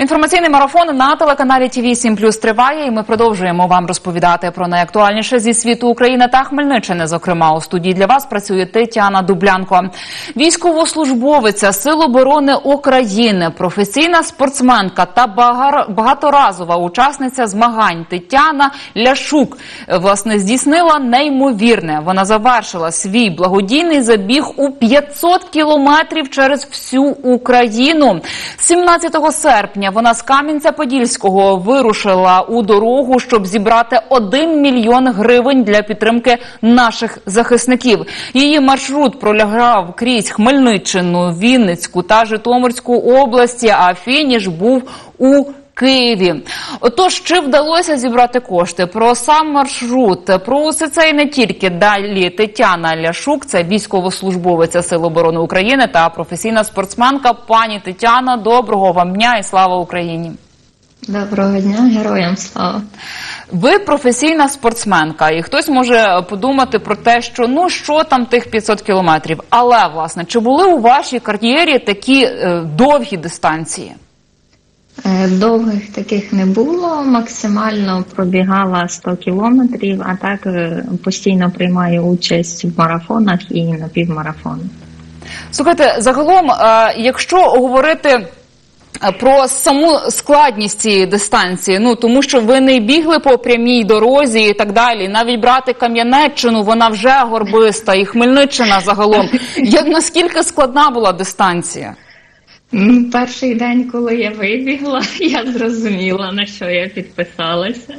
Інформаційний марафон на телеканалі ТВ 7 Плюс триває, і ми продовжуємо вам розповідати про найактуальніше зі світу України та Хмельниччини. Зокрема, у студії для вас працює Тетяна Дублянко, військовослужбовиця Сил оборони України, професійна спортсменка та багаторазова учасниця змагань Тетяна Ляшук. Власне, здійснила неймовірне. Вона завершила свій благодійний забіг у 500 кілометрів через всю Україну. 17 серпня вона з Кам'янця-Подільського вирушила у дорогу, щоб зібрати 1 мільйон гривень для підтримки наших захисників. Її маршрут пролягав крізь Хмельниччину, Вінницьку та Житомирську області. А фініш був у Києві. Отож, чи вдалося зібрати кошти? Про сам маршрут, про усе це і не тільки далі Тетяна Ляшук, це військовослужбовиця Сил оборони України та професійна спортсменка. Пані Тетяна, доброго вам дня і слава Україні! Доброго дня, героям слава. Ви професійна спортсменка, і хтось може подумати про те, що ну що там тих 500 кілометрів. Але власне, чи були у вашій кар'єрі такі е, довгі дистанції? Е, Довгих таких не було. Максимально пробігала 100 кілометрів, а так е, постійно приймаю участь в марафонах і на напівмарафонах. Слухайте, загалом, е, якщо говорити про саму складність цієї дистанції, ну тому що ви не бігли по прямій дорозі і так далі. Навіть брати Кам'янеччину, вона вже горбиста, і Хмельниччина загалом. Як наскільки складна була дистанція? М, Перший день, коли я вибігла, я зрозуміла, на що я підписалася.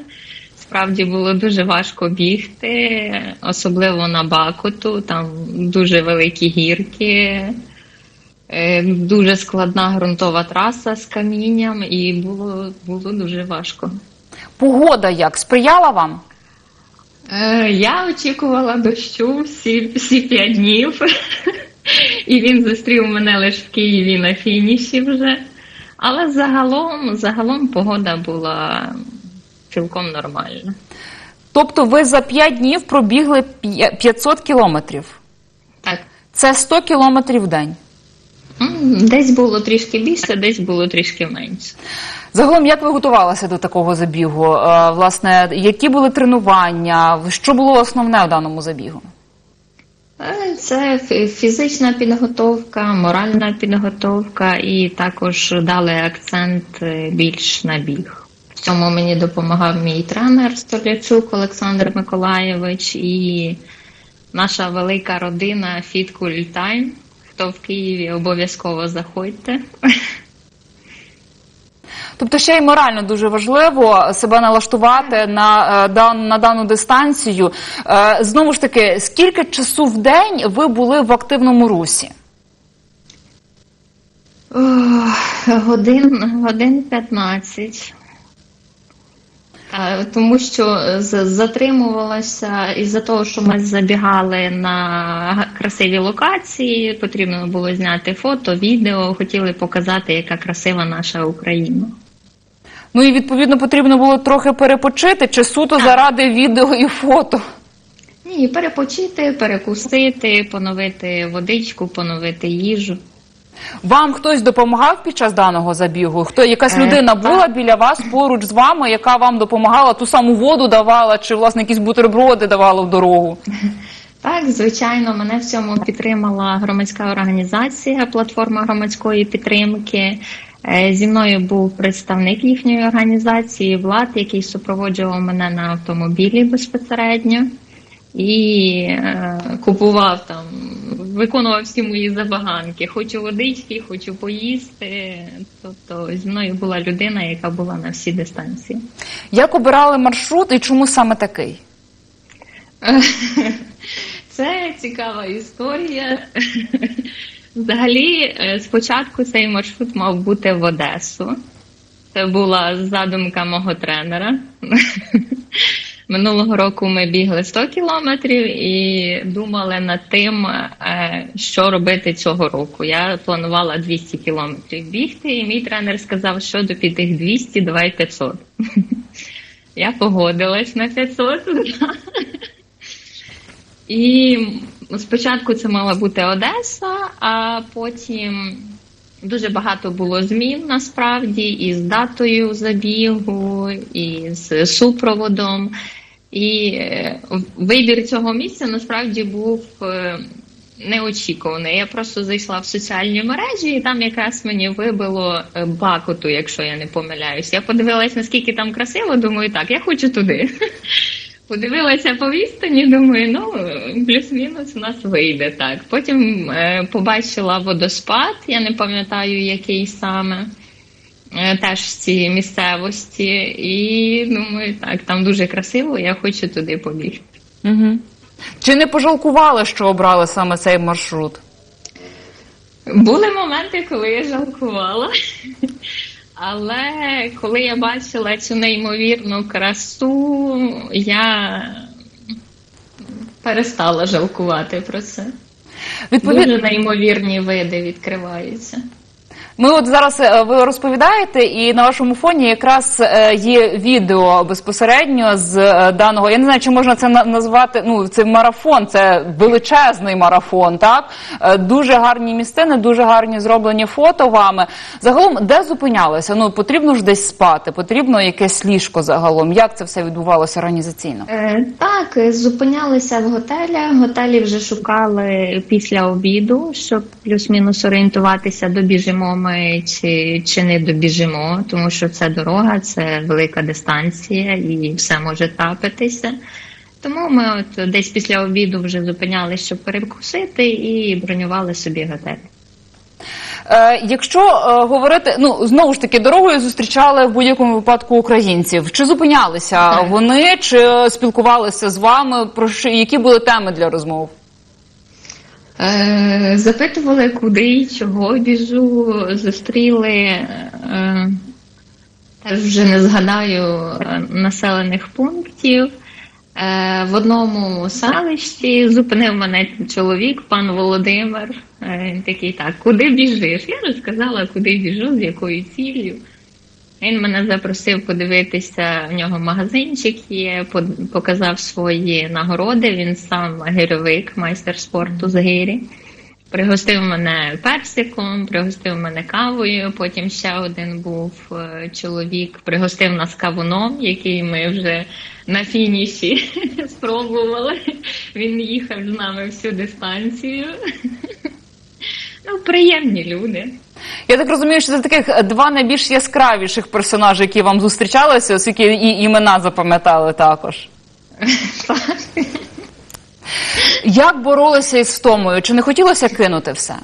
Справді було дуже важко бігти, особливо на Бакуту, там дуже великі гірки, е, дуже складна ґрунтова траса з камінням, і було, було дуже важко. Погода як сприяла вам? Е, Я очікувала дощу всі, всі п'ять днів, і він зустрів мене лише в Києві на фініші вже. Але загалом, загалом погода була цілком нормальна. Тобто, ви за 5 днів пробігли 500 кілометрів. Так, Це 100 кілометрів в день. десь було трішки більше, десь було трішки менше. Загалом, як ви готувалися до такого забігу? Е, Власне, які були тренування? Що було основне у даному забігу? Е, Це фізична підготовка, моральна підготовка, і також дали акцент е, більш на біг. В цьому мені допомагав мій тренер Столячук Олександр Миколаєвич і наша велика родина Fit Cool Time. Хто в Києві обов'язково заходьте. Тобто, ще й морально дуже важливо себе налаштувати на, е, на дану дистанцію. Е, Знову ж таки, скільки часу в день ви були в активному русі? Годин, годин 15. Е, Тому що затримувалася із-за того, що ми забігали на красиві локації, потрібно було зняти фото, відео, хотіли показати, яка красива наша Україна. Ну і відповідно потрібно було трохи перепочити, чи суто заради відео і фото. Ні, перепочити, перекусити, поновити водичку, поновити їжу. Вам хтось допомагав під час даного забігу? Хто якась Е, людина була біля вас поруч з вами, яка вам допомагала, ту саму воду давала, чи власне якісь бутерброди давала в дорогу? Так, звичайно, мене в цьому підтримала громадська організація, платформа громадської підтримки. Е, Зі мною був представник їхньої організації, Влад, який супроводжував мене на автомобілі безпосередньо і е, купував там, виконував всі мої забаганки. Хочу водички, хочу поїсти. Тобто зі мною була людина, яка була на всі дистанції. Як обирали маршрут і чому саме такий? Це цікава історія. Взагалі, е, спочатку цей маршрут мав бути в Одесу. Це була задумка мого тренера. Минулого року ми бігли 100 кілометрів і думали над тим, е, що робити цього року. Я планувала 200 кілометрів бігти, і мій тренер сказав, що до під тих 200, давай 500. Я погодилась на 500. І спочатку це мала бути Одеса, а потім Дуже багато було змін насправді і з датою забігу, і з супроводом. І е, вибір цього місця насправді був е, неочікуваний. Я просто зайшла в соціальні мережі, і там якраз мені вибило е, бакоту, якщо я не помиляюсь. Я подивилась, наскільки там красиво, думаю, так, я хочу туди. Подивилася по відстані, думаю, ну плюс-мінус у нас вийде так. Потім е, побачила водоспад, я не пам'ятаю, який саме. е, Теж в цій місцевості, і думаю, так, там дуже красиво, я хочу туди побігти. Угу. Чи не пожалкували, що обрали саме цей маршрут? Були моменти, коли я жалкувала, але коли я бачила цю неймовірну красу, я перестала жалкувати про це. Відповідно, Дуже неймовірні види відкриваються. Ми от зараз е, ви розповідаєте, і на вашому фоні якраз е, є відео безпосередньо з е, даного. Я не знаю, чи можна це назвати. Ну, це марафон, це величезний марафон. Так дуже гарні місцини, дуже гарні зроблені фото вами. Загалом, де зупинялися? Ну потрібно ж десь спати, потрібно якесь ліжко загалом. Як це все відбувалося організаційно? Е, так, зупинялися в готелях. Готелі вже шукали після обіду, щоб плюс-мінус орієнтуватися, добіжимо ми чи, чи не добіжимо, тому що це дорога, це велика дистанція і все може трапитися. Тому ми от десь після обіду вже зупинялися, щоб перекусити, і бронювали собі готель. Е, якщо е, говорити, ну знову ж таки, дорогою зустрічали в будь-якому випадку українців. Чи зупинялися Так. вони, чи спілкувалися з вами? Про що які були теми для розмов? Е, запитували, куди і чого біжу, зустріли. Е, вже не згадаю е, населених пунктів. Е, в одному селищі зупинив мене чоловік, пан Володимир. Він такий, так, куди біжиш? Я розказала, куди біжу, з якою ціллю. Він мене запросив подивитися, в нього магазинчик є, показав свої нагороди. Він сам гирьовик, майстер спорту з гирі. Пригостив мене персиком, пригостив мене кавою. Потім ще один був е, чоловік, пригостив нас кавуном, який ми вже на фініші спробували. Він їхав з нами всю дистанцію. Ну, приємні люди. Я так розумію, що це таких два найбільш яскравіших персонажі, які вам зустрічалися, оскільки і імена запам'ятали також. Як боролися із втомою? Чи не хотілося кинути все?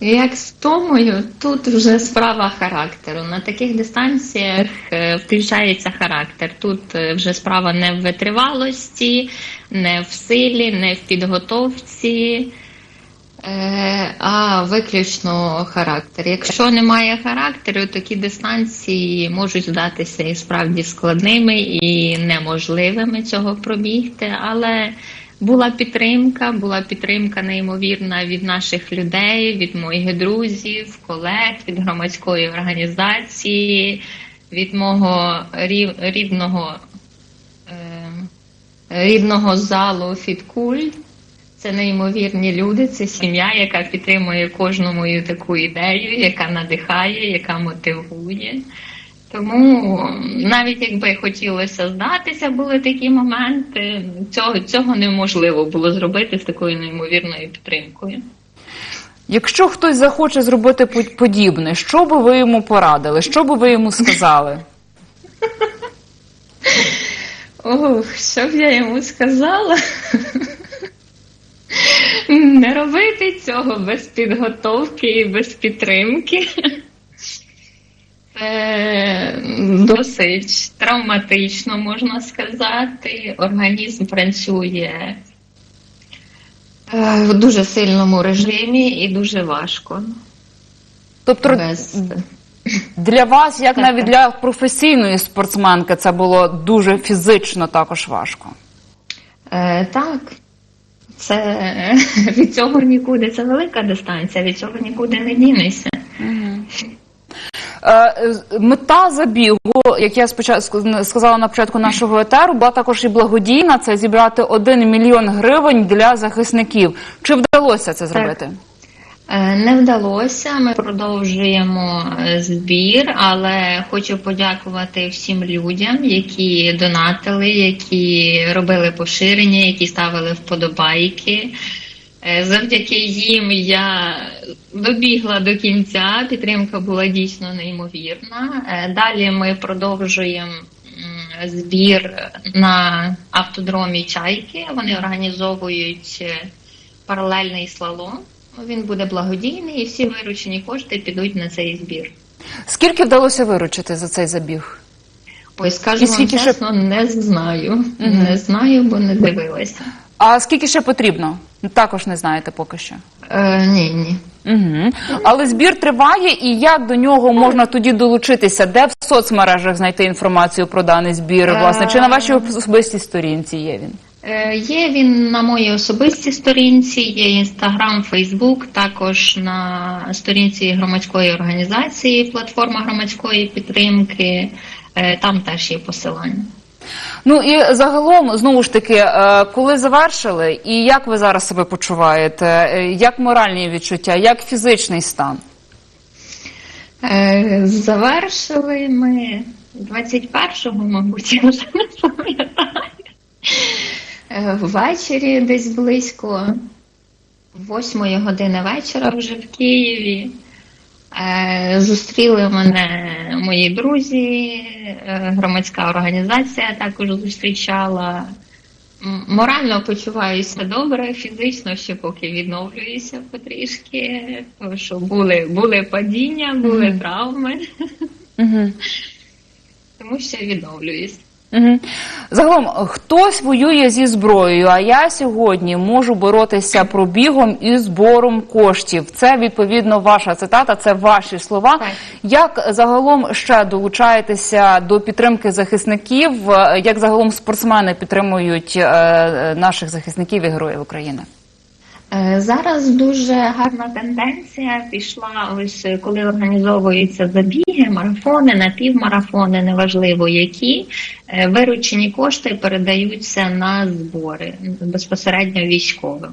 Як з Томою, тут вже справа характеру. На таких дистанціях е, включається характер. Тут е, вже справа не в витривалості, не в силі, не в підготовці, е, а виключно характер. Якщо немає характеру, такі дистанції можуть здатися і справді складними і неможливими цього пробігти, але була підтримка, була підтримка неймовірна від наших людей, від моїх друзів, колег, від громадської організації, від мого рів- рідного, е, рідного залу Фіткуль. Це неймовірні люди, це сім'я, яка підтримує кожну мою таку ідею, яка надихає, яка мотивує. Тому навіть якби хотілося здатися, були такі моменти. Цього, цього неможливо було зробити з такою неймовірною підтримкою. Якщо хтось захоче зробити подібне, що би ви йому порадили? Що би ви йому сказали? Ох, що б я йому сказала? Не робити цього без підготовки і без підтримки. Це досить травматично, можна сказати. Організм працює е, в дуже сильному режимі і дуже важко. Тобто Без... для вас, як навіть для професійної спортсменки, це було дуже фізично також важко. Е, так, це від цього нікуди. Це велика дистанція, від цього нікуди не дінешся. З- Мета забігу, як я спочатку сказала на початку нашого етеру, була також і благодійна. Це зібрати 1 мільйон гривень для захисників. Чи вдалося це зробити? Е, Не вдалося. Ми продовжуємо е, збір, але хочу подякувати всім людям, які донатили, які робили поширення, які ставили вподобайки. Е, Завдяки їм я добігла до кінця. Підтримка була дійсно неймовірна. Е, Далі ми продовжуємо збір на автодромі Чайки. Вони організовують е, паралельний слалом. Він буде благодійний, і всі виручені кошти підуть на цей збір. Скільки вдалося виручити за цей забіг? І скажу вам скільки ще- чесно, не знаю. Мгм. Не знаю, бо не дивилася. А скільки ще потрібно? Також не знаєте поки що. Е, ні, ні. Угу. Але збір триває, і як до нього можна тоді долучитися? Де в соцмережах знайти інформацію про даний збір? Власне, чи на вашій особистій сторінці є він? Е, Є він на моїй особистій сторінці, є інстаграм, Фейсбук, також на сторінці громадської організації, платформа громадської підтримки. Е, Там теж є посилання. Ну і загалом, знову ж таки, е, коли завершили, і як ви зараз себе почуваєте? Е, Як моральні відчуття, як фізичний стан? Е, Завершили ми 21-го, мабуть, я вже не пам'ятаю. Ввечері десь близько 8 години вечора вже в Києві. Зустріли мене мої друзі, громадська організація також зустрічала. Морально почуваюся добре, фізично ще поки відновлююся потрішки, тому що були, були падіння, були Мгм. травми, Угу. тому ще відновлююсь. Угу. Загалом, хтось воює зі зброєю, а я сьогодні можу боротися пробігом і збором коштів. Це відповідно ваша цитата, це ваші слова. Так. Як загалом ще долучаєтеся до підтримки захисників? Як загалом спортсмени підтримують е, наших захисників і героїв України? Е, Зараз дуже гарна тенденція пішла, ось е, коли організовуються забіги, марафони, напівмарафони, неважливо які, е, виручені кошти передаються на збори безпосередньо військовим.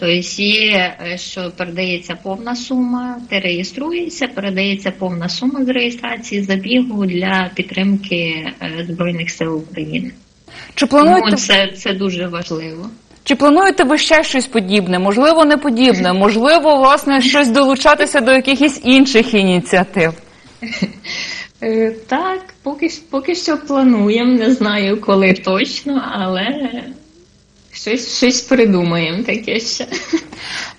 Тобто є, що передається повна сума, ти реєструєшся, передається повна сума з реєстрації забігу для підтримки Збройних сил України. Чи плануєте Тому це, це дуже важливо. Чи плануєте ви ще щось подібне? Можливо, не подібне, можливо, власне, щось долучатися до якихось інших ініціатив. Е, Так, поки, поки що плануємо, не знаю коли точно, але щось, щось придумаємо таке ще.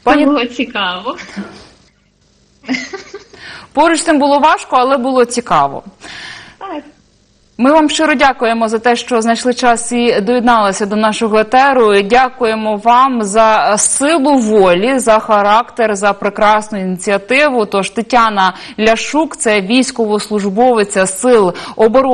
Пані- було цікаво. Поруч з цим було важко, але було цікаво. Ми вам щиро дякуємо за те, що знайшли час і доєдналися до нашого етеру. Дякуємо вам за силу волі, за характер, за прекрасну ініціативу. Тож Тетяна Ляшук, це військовослужбовиця сил оборони.